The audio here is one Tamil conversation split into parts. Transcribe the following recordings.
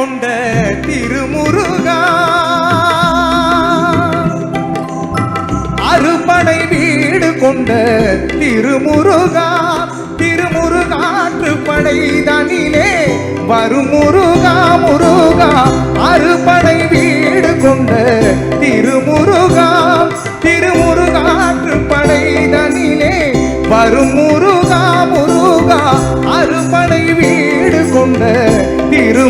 கொண்ட திருமுருகா. அறுபடை வீடு கொண்ட திருமுருகா. திருமுருகாற்று படை தனிலே வரும் முருகா. முருகா அறுபடை வீடு கொண்ட திருமுருகா. திருமுருகாற்று படை தனிலே வரும் முருகா. முருகா அறுபடை வீடு கொண்ட திரு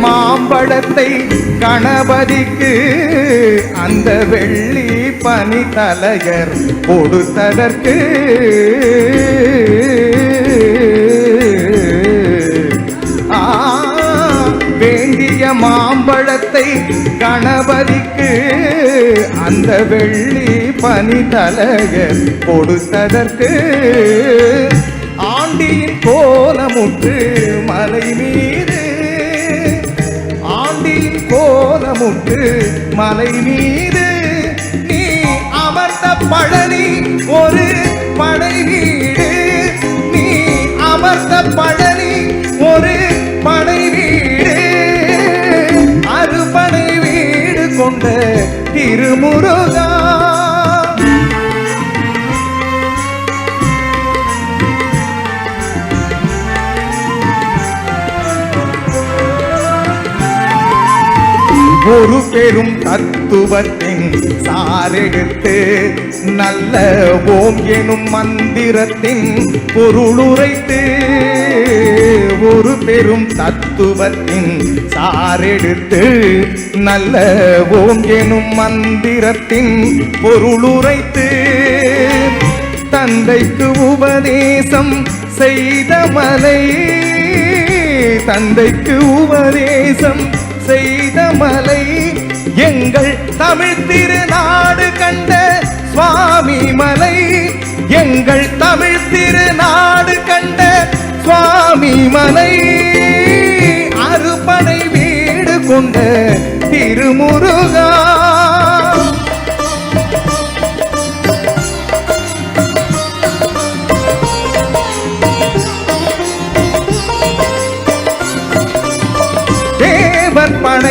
மாம்பழத்தை கணபதிக்கு அந்த வெள்ளி பனி தலையர் கொடுத்ததற்கு வேண்டிய மாம்பழத்தை கணபதிக்கு அந்த வெள்ளி பனி தலையர் கொடுத்ததற்கு ஆண்டியின் கோலமுற்று மலை மீ முட்டு மலை மீது. நீ அமர்ந்த பழனி ஒரு படை வீடு. நீ அமர்ந்த பழனி ஒரு படை வீடு. அறுபடை வீடு கொண்ட திருமுருகா ஒரு பெரும் தத்துவத்தின் சாரெடுத்து. நல்ல ஓம் எனும் மந்திரத்தின் பொருளுரைத்து. ஒரு பெரும் தத்துவத்தின் சாரெடுத்து. நல்ல ஓம் எனும் மந்திரத்தின் பொருளுரைத்து. தந்தைக்கு உபதேசம் செய்த மலை. தந்தைக்கு உபதேசம் செய்த மலை. எங்கள் தமிழ் திருநாடு கண்ட சுவாமி மலை. எங்கள் தமிழ் திருநாடு கண்ட சுவாமி மலை. அறுபடை வீடு கொண்ட திருமுருகா.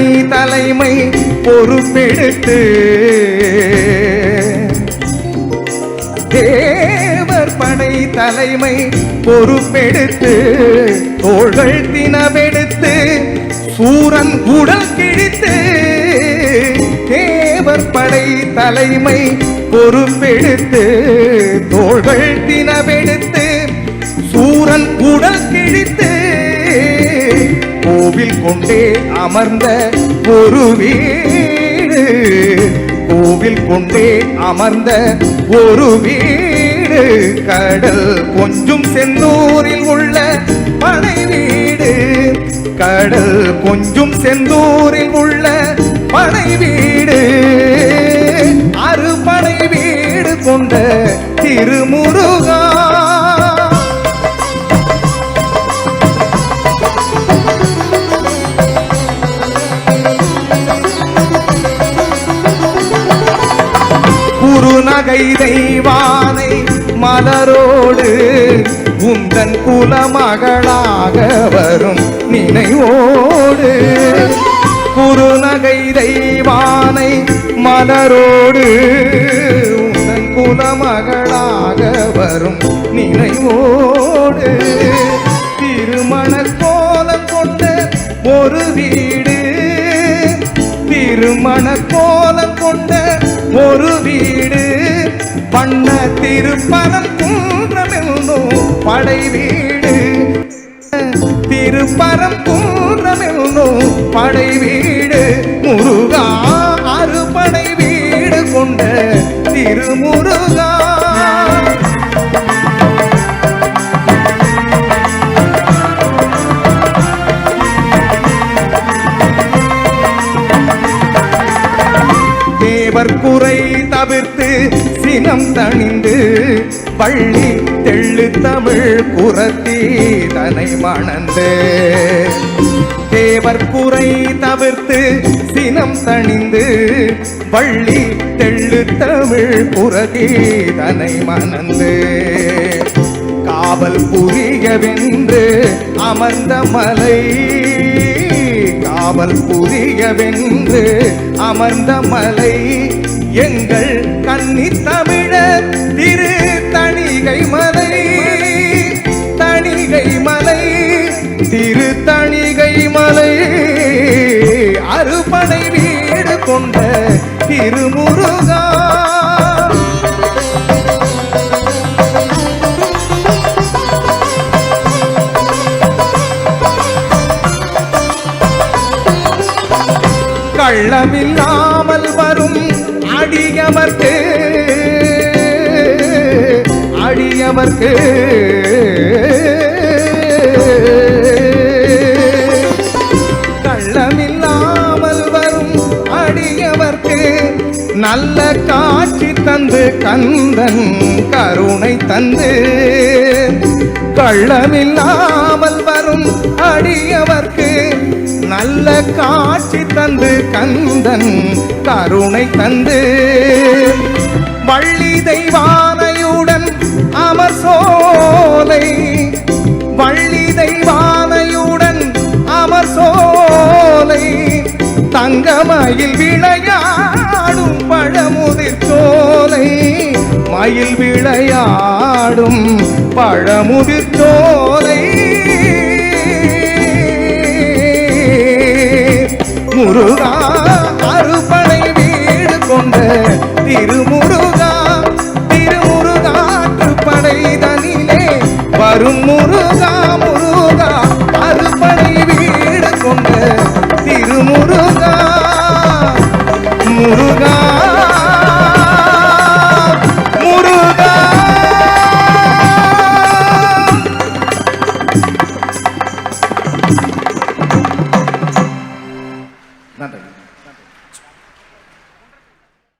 படை தலைமை பொறுப்பெடுத்து தேவர் படை தலைமை பொறுப்பெடுத்து தோள்கள் தினவெடுத்து சூரன் உடல் கிழித்து தேவர் படை தலைமை பொறுப்பெடுத்து தோள்கள் தினவெடுத்து சூரன் உடல் கிழித்து கோவில் கொண்டே அமர்ந்த ஒரு வீடு. கோவில் கொண்டே அமர்ந்த ஒரு வீடு. கடல் கொஞ்சம் செந்தூரில் உள்ள பனை வீடு. கடல் கொஞ்சம் செந்தூரில் உள்ள பனை வீடு. அறுபடை வீடு கொண்ட திருமுருகா குறுநகை தெய்வானை மலரோடு உந்தன் குலமகளாக வரும் நினைவோடு. குறுநகை தெய்வானை மலரோடு உந்தன் குலமகளாக வரும் நினைவோடு. திருமண கோலம் கொண்ட ஒரு வீடு திருமண கோலம் கொண்ட ஒரு வீடு பண்ண திருப்பரம் குன்றமென்னோ படை வீடு. திருப்பரம் குன்றமென்னோ படை வீடு. முருகா அறுபடை வீடு கொண்ட திருமுருகா தணிந்து பள்ளி தெள்ளு தமிழ் புறத்தி தனை மணந்து. தேவர் குறை தவிர்த்து சினம் தணிந்து பள்ளி தெள்ளு தமிழ் புரதி தனை மணந்து. காவல் புரியவென்று அமர்ந்த மலை காவல் புரியவென்று அமர்ந்த மலை எங்கள் கன்னி தமிழ் கள்ளமில்லாமல் வரும் அடியவர்க்கு அடியவர்க்கு. கள்ளமில்லாமல் வரும் அடியவர்க்கு நல்ல காட்சி தந்து கந்தன் கருணை தந்து. கள்ளமில்லாமல் வரும் அடியவர்க்கு நல்ல காட்சி தந்து கந்தன் கருணை தந்து. வள்ளி தெய்வானையுடன் அமர் சோலை. வள்ளி தெய்வானையுடன் அமர் சோலை. தங்கமயில் விளையாடும் பழமுதிர் சோலை. மயில் விளையாடும் பழமுதிர் சோலை. முருகா அறுபடை வீடு கொண்ட திருமுருகா